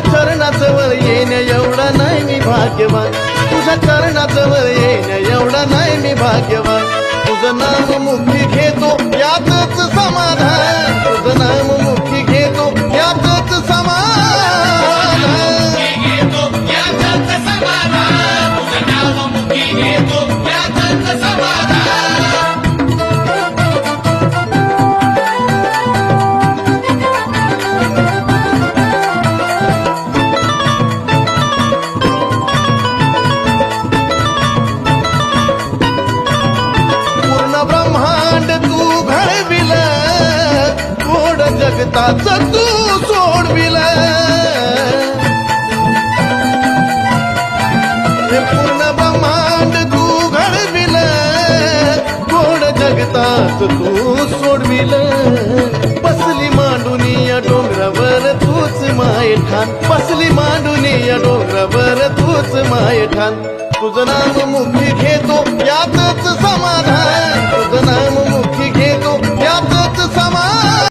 चरणाजवळ येणे एवढा नाही मी भाग्यवान. तुझ्या चरणाजवळ येणे एवढा नाही मी भाग्यवान. तुझं नाम मुक्ती घेतो यातच जगताच तू सोडविल पूर्ण ब्रह्मांड तू घडविल गोड जगताच तू सोडविल बसली मांडुनी या डोंगरावर तूच माय ठाण. बसली मांडुनी या डोंगरावर तूच माय ठाण. तुझं नाम मुखी घेतो यातच समाधान.